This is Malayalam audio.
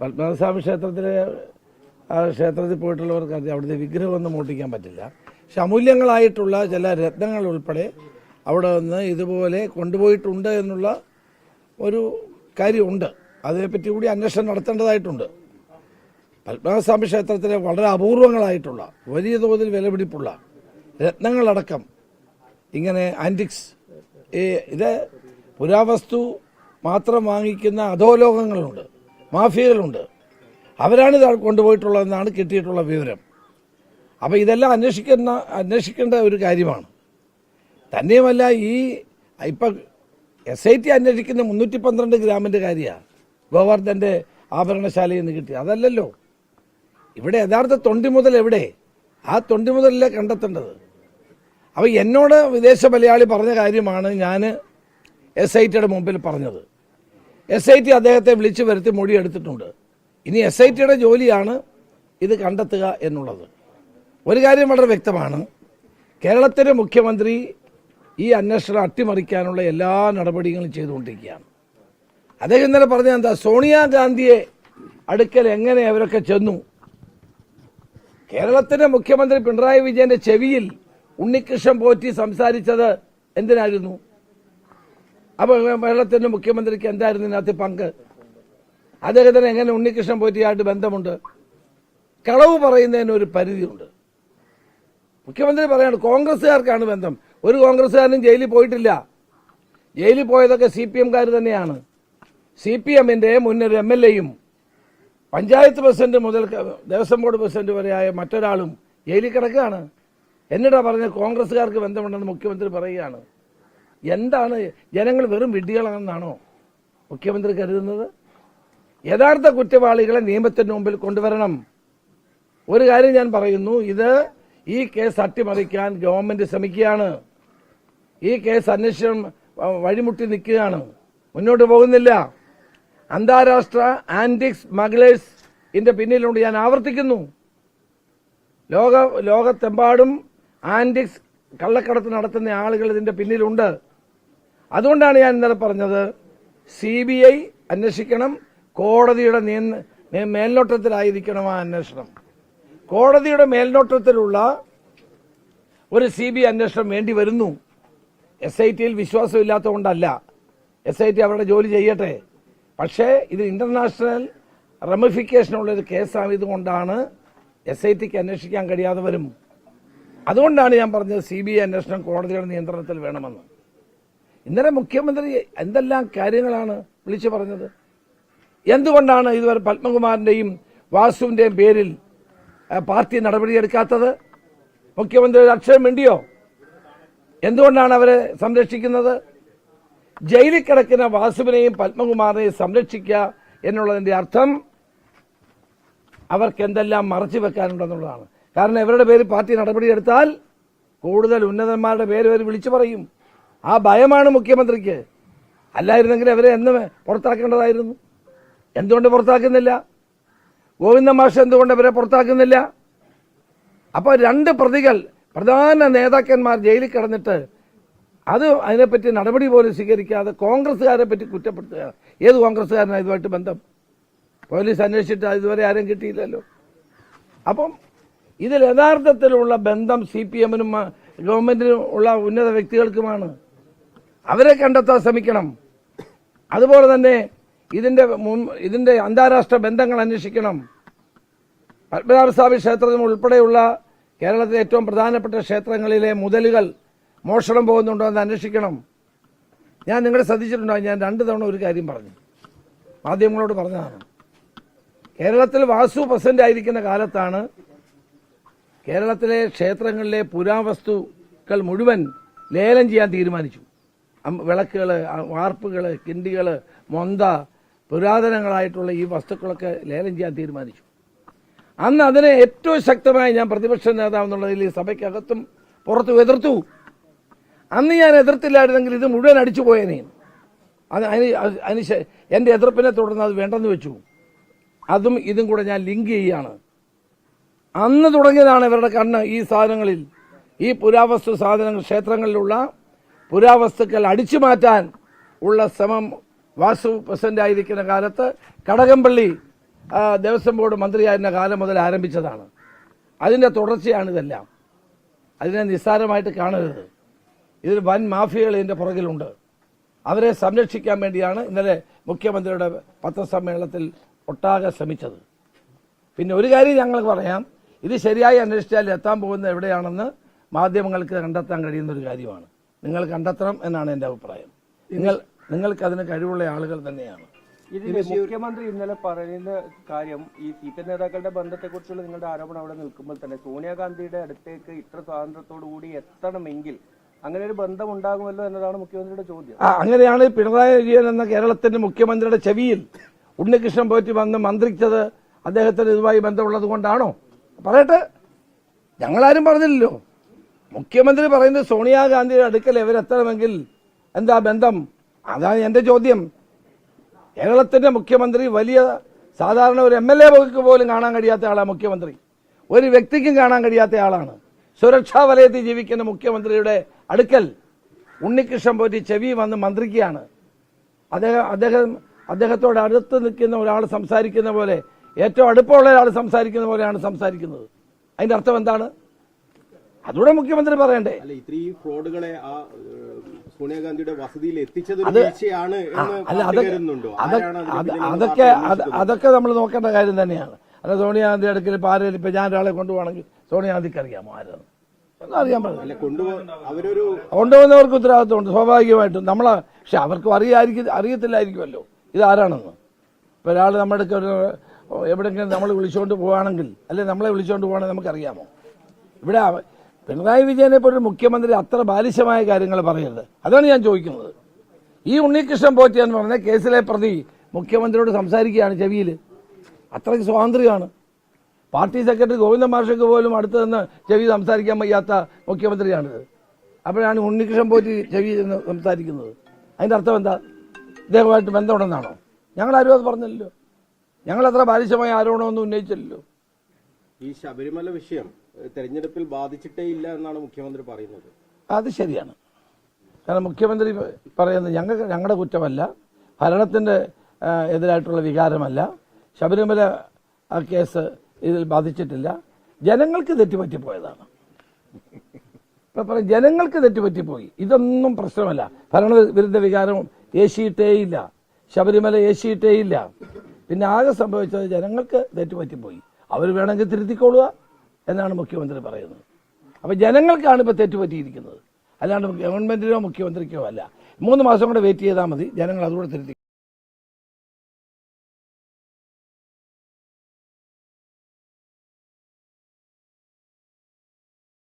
പത്മനാഭസ്വാമി ക്ഷേത്രത്തിലെ ആ ക്ഷേത്രത്തിൽ പോയിട്ടുള്ളവർക്ക് അത് അവിടുത്തെ വിഗ്രഹമൊന്നും മൂട്ടിക്കാൻ പറ്റില്ല. പക്ഷെ അമൂല്യങ്ങളായിട്ടുള്ള ചില രത്നങ്ങൾ ഉൾപ്പെടെ അവിടെ നിന്ന് ഇതുപോലെ കൊണ്ടുപോയിട്ടുണ്ട് എന്നുള്ള ഒരു കാര്യമുണ്ട്. അതിനെപ്പറ്റി കൂടി അന്വേഷണം നടത്തേണ്ടതായിട്ടുണ്ട്. പത്മനാഭസ്വാമി ക്ഷേത്രത്തിലെ വളരെ അപൂർവങ്ങളായിട്ടുള്ള വലിയ തോതിൽ വിലപിടിപ്പുള്ള രത്നങ്ങളടക്കം ഇങ്ങനെ ആന്റിക്സ് ഇത് പുരാവസ്തു മാത്രം വാങ്ങിക്കുന്ന അധോലോകങ്ങളുണ്ട്. മാഫിയകളുണ്ട്. അവരാണ് ഇത് കൊണ്ടുപോയിട്ടുള്ളതെന്നാണ് കിട്ടിയിട്ടുള്ള വിവരം. അപ്പോൾ ഇതെല്ലാം അന്വേഷിക്കുന്ന അന്വേഷിക്കേണ്ട ഒരു കാര്യമാണ്. തന്നെയുമല്ല ഈ ഇപ്പം എസ് ഐ ടി അന്വേഷിക്കുന്ന മുന്നൂറ്റി പന്ത്രണ്ട് ഗ്രാമിന്റെ കാര്യമാണ് ഗോവർദ്ധന്റെ ആഭരണശാലയിൽ നിന്ന് കിട്ടി അതല്ലല്ലോ. ഇവിടെ യഥാർത്ഥ തൊണ്ടി മുതൽ എവിടെ? ആ തൊണ്ടി മുതലല്ലേ കണ്ടെത്തേണ്ടത്. അപ്പോൾ എന്നോട് വിദേശ മലയാളി പറഞ്ഞ കാര്യമാണ് ഞാൻ എസ് ഐ ടിയുടെ മുമ്പിൽ പറഞ്ഞത്. എസ് ഐ ടി അദ്ദേഹത്തെ വിളിച്ചു വരുത്തി മൊഴി എടുത്തിട്ടുണ്ട്. ഇനി എസ് ഐ ടിയുടെ ജോലിയാണ് ഇത് കണ്ടെത്തുക എന്നുള്ളത്. ഒരു കാര്യം വളരെ വ്യക്തമാണ്. കേരളത്തിലെ മുഖ്യമന്ത്രി ഈ അന്വേഷണം അട്ടിമറിക്കാനുള്ള എല്ലാ നടപടികളും ചെയ്തുകൊണ്ടിരിക്കുകയാണ്. അദ്ദേഹം ഇന്നലെ പറഞ്ഞ എന്താ? സോണിയാഗാന്ധിയെ അടുക്കൽ എങ്ങനെ അവരൊക്കെ ചെന്നു? കേരളത്തിലെ മുഖ്യമന്ത്രി പിണറായി വിജയന്റെ ചെവിയിൽ ഉണ്ണികൃഷ്ണൻ പോറ്റി സംസാരിച്ചത് എന്തിനായിരുന്നു? അപ്പൊ കേരളത്തിന്റെ മുഖ്യമന്ത്രിക്ക് എന്തായിരുന്നു ഇതിനകത്ത് പങ്ക്? അദ്ദേഹത്തിന് എങ്ങനെ ഉണ്ണികൃഷ്ണൻ പോറ്റിയായിട്ട് ബന്ധമുണ്ട്? കളവ് പറയുന്നതിന് ഒരു പരിധിയുണ്ട്. മുഖ്യമന്ത്രി പറയാണ് കോൺഗ്രസ്സുകാർക്കാണ് ബന്ധം. ഒരു കോൺഗ്രസ്സുകാരനും ജയിലിൽ പോയിട്ടില്ല. ജയിലിൽ പോയതൊക്കെ സി പി എംകാർ തന്നെയാണ്. സി പി എമ്മിന്റെ മുന്നൊരു എം എൽ എയും പഞ്ചായത്ത് പ്രസിഡന്റ് മുതൽ ദേവസ്വം ബോർഡ് പ്രസിഡന്റ് വരെയായ മറ്റൊരാളും ജയിലിൽ കിടക്കുകയാണ്. എന്നിട്ടാ പറഞ്ഞ കോൺഗ്രസ്സുകാർക്ക് ബന്ധമുണ്ടെന്ന് മുഖ്യമന്ത്രി പറയുകയാണ്. എന്താണ് ജനങ്ങൾ വെറും വിഡ്ഢികളാണെന്നാണോ മുഖ്യമന്ത്രി കരുതുന്നത്? യഥാർത്ഥ കുറ്റവാളികളെ നിയമത്തിന് മുമ്പിൽ കൊണ്ടുവരണം. ഒരു കാര്യം ഞാൻ പറയുന്നു ഇത് ഈ കേസ് അട്ടിമറിക്കാൻ ഗവൺമെന്റ് ശ്രമിക്കുകയാണ്. ഈ കേസ് അന്വേഷണം വഴിമുട്ടി നിൽക്കുകയാണ്. മുന്നോട്ട് പോകുന്നില്ല. അന്താരാഷ്ട്ര ആന്റിക് സ്മഗ്ലേഴ്സ് ഇതിന്റെ പിന്നിലുണ്ട്. ഞാൻ ആവർത്തിക്കുന്നു. ലോക ലോകത്തെമ്പാടും ആന്റിക്സ് കള്ളക്കടത്ത് നടത്തുന്ന ആളുകൾ ഇതിന്റെ പിന്നിലുണ്ട്. അതുകൊണ്ടാണ് ഞാൻ ഇന്നലെ പറഞ്ഞത് സി ബി ഐ അന്വേഷിക്കണം കോടതിയുടെ മേൽനോട്ടത്തിലായിരിക്കണം ആ അന്വേഷണം. കോടതിയുടെ മേൽനോട്ടത്തിലുള്ള ഒരു സി ബി അന്വേഷണം വേണ്ടി വരുന്നു. എസ് ഐ ടിയിൽ വിശ്വാസമില്ലാത്തതുകൊണ്ടല്ല. എസ് ഐ ടി അവരുടെ ജോലി ചെയ്യട്ടെ. പക്ഷേ ഇത് ഇന്റർനാഷണൽ റമിഫിക്കേഷനുള്ള ഒരു കേസായതുകൊണ്ടാണ് എസ് ഐ ടിക്ക് അന്വേഷിക്കാൻ കഴിയാതെ വരും. അതുകൊണ്ടാണ് ഞാൻ പറഞ്ഞത് സി ബി ഐ അന്വേഷണം കോടതിയുടെ നിയന്ത്രണത്തിൽ വേണമെന്ന്. ഇന്നലെ മുഖ്യമന്ത്രി എന്തെല്ലാം കാര്യങ്ങളാണ് വിളിച്ചു പറഞ്ഞത്? എന്തുകൊണ്ടാണ് ഇതുവരെ പത്മകുമാറിന്റെയും വാസുവിന്റെയും പേരിൽ പാർട്ടി പാർട്ടി നടപടിയെടുക്കാത്തത്? മുഖ്യമന്ത്രി ഒരു അക്ഷരം വേണ്ടിയോ എന്തുകൊണ്ടാണ് അവരെ സംരക്ഷിക്കുന്നത്? ജയിലിൽ കിടക്കുന്ന വാസുവിനെയും പത്മകുമാറിനെയും സംരക്ഷിക്കുക എന്നുള്ളതിന്റെ അർത്ഥം അവർക്ക് എന്തെല്ലാം മറച്ചു വെക്കാനുണ്ടെന്നുള്ളതാണ് കാരണം ഇവരുടെ പേര് പാർട്ടി നടപടിയെടുത്താൽ കൂടുതൽ ഉന്നതന്മാരുടെ പേര് വരെ വിളിച്ചു പറയും. ആ ഭയമാണ് മുഖ്യമന്ത്രിക്ക്. അല്ലായിരുന്നെങ്കിൽ അവരെ എന്ന് പുറത്താക്കേണ്ടതായിരുന്നു. എന്തുകൊണ്ട് പുറത്താക്കുന്നില്ല? ഗോവിന്ദ മാഷ് എന്തുകൊണ്ട് അവരെ പുറത്താക്കുന്നില്ല? അപ്പോൾ രണ്ട് പ്രതികൾ പ്രധാന നേതാക്കന്മാർ ജയിലിൽ കിടന്നിട്ട് അത് അതിനെപ്പറ്റി നടപടി പോലും സ്വീകരിക്കാതെ കോൺഗ്രസ്സുകാരെ പറ്റി കുറ്റപ്പെടുത്തുക. ഏത് കോൺഗ്രസ്സുകാരനാണ് ഇതുമായിട്ട് ബന്ധം? പോലീസ് അന്വേഷിച്ചിട്ട് ഇതുവരെ ആരും കിട്ടിയില്ലല്ലോ. അപ്പം ഇതിൽ യഥാർത്ഥത്തിലുള്ള ബന്ധം സി പി എമ്മിനും ഗവൺമെന്റിനും ഉള്ള ഉന്നത വ്യക്തികൾക്കുമാണ്. അവരെ കണ്ടെത്താൻ ശ്രമിക്കണം. അതുപോലെ തന്നെ ഇതിന്റെ ഇതിന്റെ അന്താരാഷ്ട്ര ബന്ധങ്ങൾ അന്വേഷിക്കണം. പത്മനാഭസ്വാമി ക്ഷേത്രം ഉൾപ്പെടെയുള്ള കേരളത്തിലെ ഏറ്റവും പ്രധാനപ്പെട്ട ക്ഷേത്രങ്ങളിലെ മുതലുകൾ മോഷണം പോകുന്നുണ്ടോ എന്ന് അന്വേഷിക്കണം. ഞാൻ നിങ്ങളെ ശ്രദ്ധിച്ചിട്ടുണ്ടോ? ഞാൻ രണ്ട് തവണ ഒരു കാര്യം പറഞ്ഞു. മാധ്യമങ്ങളോട് പറഞ്ഞതാണ്. കേരളത്തിൽ വാസു പ്രസിഡന്റ് ആയിരിക്കുന്ന കാലത്താണ് കേരളത്തിലെ ക്ഷേത്രങ്ങളിലെ പുരാവസ്തുക്കൾ മുഴുവൻ ലേലം ചെയ്യാൻ തീരുമാനിച്ചു. വിളക്കുകൾ വാർപ്പുകൾ കിണ്ടികൾ മൊന്ത പുരാതനങ്ങളായിട്ടുള്ള ഈ വസ്തുക്കളൊക്കെ ലേലം ചെയ്യാൻ തീരുമാനിച്ചു. അന്ന് അതിനെ ഏറ്റവും ശക്തമായി ഞാൻ പ്രതിപക്ഷ നേതാവ് എന്നുള്ളതിൽ ഈ സഭയ്ക്കകത്തും പുറത്തും എതിർത്തു. അന്ന് ഞാൻ എതിർത്തില്ലായിരുന്നെങ്കിൽ ഇത് മുഴുവൻ അടിച്ചു പോയേനെ. അത് അതിന് അതിന് എന്റെ എതിർപ്പിനെ തുടർന്ന് അത് വേണ്ടെന്ന് വെച്ചു. അതും ഇതും കൂടെ ഞാൻ ലിങ്ക് ചെയ്യുകയാണ് അന്ന് തുടങ്ങിയതാണ് ഇവരുടെ കണ്ണ് ഈ സാധനങ്ങളിൽ. ഈ പുരാവസ്തു സാധനങ്ങൾ ക്ഷേത്രങ്ങളിലുള്ള പുരാവസ്തുക്കൾ അടിച്ചു മാറ്റാൻ ഉള്ള ശ്രമം വാസു പ്രസിഡന്റ് ആയിരിക്കുന്ന കാലത്ത് കടകംപള്ളി ദേവസ്വം ബോർഡ് മന്ത്രിയായിരുന്ന കാലം മുതൽ ആരംഭിച്ചതാണ്. അതിന്റെ തുടർച്ചയാണ് ഇതെല്ലാം. അതിനെ നിസ്സാരമായിട്ട് കാണരുത്. ഇതിൽ വൻ മാഫിയകൾ ഇതിന്റെ പുറകിലുണ്ട്. അവരെ സംരക്ഷിക്കാൻ വേണ്ടിയാണ് ഇന്നലെ മുഖ്യമന്ത്രിയുടെ പത്രസമ്മേളനത്തിൽ ഒട്ടാകെ ശ്രമിച്ചത്. പിന്നെ ഒരു കാര്യം ഞങ്ങൾ പറയാം. ഇത് ശരിയായി അന്വേഷിച്ചാൽ എത്താൻ പോകുന്നത് എവിടെയാണെന്ന് മാധ്യമങ്ങൾക്ക് കണ്ടെത്താൻ കഴിയുന്ന ഒരു കാര്യമാണ്. നിങ്ങൾ കണ്ടെത്തണം എന്നാണ് എന്റെ അഭിപ്രായം. നിങ്ങൾ നിങ്ങൾക്ക് അതിന് കഴിവുള്ള ആളുകൾ തന്നെയാണ്. മുഖ്യമന്ത്രി ഇന്നലെ പറയുന്ന കാര്യം ഈ സി പി നേതാക്കളുടെ ബന്ധത്തെക്കുറിച്ചുള്ള നിങ്ങളുടെ ആരോപണം അവിടെ നിൽക്കുമ്പോൾ തന്നെ സോണിയാഗാന്ധിയുടെ അടുത്തേക്ക് ഇത്ര സ്വാതന്ത്ര്യത്തോടു കൂടി എത്തണമെങ്കിൽ അങ്ങനെ ഒരു ബന്ധം ഉണ്ടാകുമല്ലോ എന്നതാണ് മുഖ്യമന്ത്രിയുടെ ചോദ്യം. അങ്ങനെയാണ് പിണറായി വിജയൻ എന്ന കേരളത്തിന്റെ മുഖ്യമന്ത്രിയുടെ ചെവിയിൽ ഉണ്ണികൃഷ്ണൻ പോറ്റി വന്ന് മന്ത്രിച്ചത് അദ്ദേഹത്തിന് ഇതുമായി ബന്ധമുള്ളത് കൊണ്ടാണോ? പറയട്ടെ. ഞങ്ങളാരും പറഞ്ഞില്ലല്ലോ. മുഖ്യമന്ത്രി പറയുന്നത് സോണിയാഗാന്ധിയുടെ അടുക്കൽ ഇവരെത്തണമെങ്കിൽ എന്താ ബന്ധം? അതാണ് എന്റെ ചോദ്യം. കേരളത്തിന്റെ മുഖ്യമന്ത്രി വലിയ സാധാരണ ഒരു എം എൽ എ വകുപ്പ് പോലും കാണാൻ കഴിയാത്ത ആളാണ് മുഖ്യമന്ത്രി. ഒരു വ്യക്തിക്കും കാണാൻ കഴിയാത്ത ആളാണ്. സുരക്ഷാ വലയത്തിൽ ജീവിക്കുന്ന മുഖ്യമന്ത്രിയുടെ അടുക്കൽ ഉണ്ണികൃഷ്ണൻ പോറ്റി ചെവി വന്ന് മന്ത്രിക്കുകയാണ്. അദ്ദേഹം അദ്ദേഹം അദ്ദേഹത്തോട് അടുത്ത് നിൽക്കുന്ന ഒരാൾ സംസാരിക്കുന്ന പോലെ ഏറ്റവും അടുപ്പമുള്ള ഒരാൾ സംസാരിക്കുന്ന പോലെയാണ് സംസാരിക്കുന്നത്. അതിന്റെ അർത്ഥം എന്താണ്? അതുകൂടെ മുഖ്യമന്ത്രി പറയണ്ടേ? ഇത്രയും ഫ്രോഡുകളെ ആ സോണിയാഗാന്ധിയുടെ വസതിയിൽ എത്തിച്ചത് അതൊക്കെ അതൊക്കെ നമ്മൾ നോക്കേണ്ട കാര്യം തന്നെയാണ്. അല്ല സോണിയാഗാന്ധി അടുക്കൽ ഇപ്പൊ ഇപ്പൊ ഞാൻ ഒരാളെ കൊണ്ടുപോകണമെങ്കിൽ സോണിയാഗാന്ധിക്ക് അറിയാമോ ആരാണ്? അറിയാൻ പറ്റില്ല കൊണ്ടുപോകുന്നവർക്ക് ഉത്തരവാദിത്വമുണ്ട് സ്വാഭാവികമായിട്ടും. നമ്മളെ പക്ഷെ അവർക്കും അറിയാതിരിക്കും അറിയത്തില്ലായിരിക്കുമല്ലോ. ഇതാരാണെന്ന് ഇപ്പൊ ഒരാൾ നമ്മുടെ ഒരു എവിടെയെങ്കിലും നമ്മൾ വിളിച്ചുകൊണ്ട് പോവുകയാണെങ്കിൽ അല്ലെ നമ്മളെ വിളിച്ചുകൊണ്ട് പോകണമെങ്കിൽ നമുക്കറിയാമോ? ഇവിടെ പിണറായി വിജയനെ പോലൊരു മുഖ്യമന്ത്രി അത്ര ബാലിശമായ കാര്യങ്ങൾ പറയരുത്. അതാണ് ഞാൻ ചോദിക്കുന്നത്. ഈ ഉണ്ണികൃഷ്ണൻ പോറ്റി എന്ന് പറഞ്ഞ കേസിലെ പ്രതി മുഖ്യമന്ത്രിയോട് സംസാരിക്കുകയാണ് ചെവിയിൽ അത്രയ്ക്ക് സ്വാതന്ത്ര്യമാണ്. പാർട്ടി സെക്രട്ടറി ഗോവിന്ദ മാഷക്ക് പോലും അടുത്ത് നിന്ന് ചെവി സംസാരിക്കാൻ വയ്യാത്ത മുഖ്യമന്ത്രിയാണിത്. അപ്പോഴാണ് ഉണ്ണികൃഷ്ണൻ പോറ്റി ചെവി എന്ന് സംസാരിക്കുന്നത്. അതിന്റെ അർത്ഥം എന്താ? ഇദ്ദേഹമായിട്ട് ബന്ധമുണ്ടെന്നാണോ? ഞങ്ങളാരും അത് പറഞ്ഞില്ലല്ലോ. ഞങ്ങളത്ര ബാലിശമായ ആരോപണമൊന്നും ഉന്നയിച്ചില്ലല്ലോ. ഈ ശബരിമല വിഷയം തെരഞ്ഞെടുപ്പിൽ ബാധിച്ചിട്ടേ ഇല്ല എന്നാണ് മുഖ്യമന്ത്രി പറയുന്നത്. അത് ശരിയാണ്. കാരണം മുഖ്യമന്ത്രി പറയുന്നത് ഞങ്ങൾ ഞങ്ങളുടെ കുറ്റമല്ല. ഭരണത്തിന്റെ എതിരായിട്ടുള്ള വികാരമല്ല. ശബരിമല കേസ് ഇതിൽ ബാധിച്ചിട്ടില്ല. ജനങ്ങൾക്ക് തെറ്റുപറ്റിപ്പോയതാണ്. ഇപ്പം പറയും ജനങ്ങൾക്ക് തെറ്റുപറ്റിപ്പോയി. ഇതൊന്നും പ്രശ്നമല്ല. ഭരണ വിരുദ്ധ വികാരം ഏശിയിട്ടേയില്ല ശബരിമല ഏശിയിട്ടേയില്ല പിന്നെ ആകെ സംഭവിച്ചത് ജനങ്ങൾക്ക് തെറ്റുപറ്റിപ്പോയി. അവർ വേണമെങ്കിൽ തിരുത്തിക്കൊള്ളുക. എന്നാണ് മുഖ്യമന്ത്രി പറയുന്നത്. അപ്പോൾ ജനങ്ങൾക്കാണ് ഇപ്പോൾ തെറ്റുപറ്റിയിരിക്കുന്നത്. അല്ലാണ്ട് ഗവൺമെന്റിനോ മുഖ്യമന്ത്രിക്കോ അല്ല. മൂന്ന് മാസം കൂടെ വെയിറ്റ് ചെയ്താൽ മതി. ജനങ്ങൾ അതുകൂടെ തിരുത്തി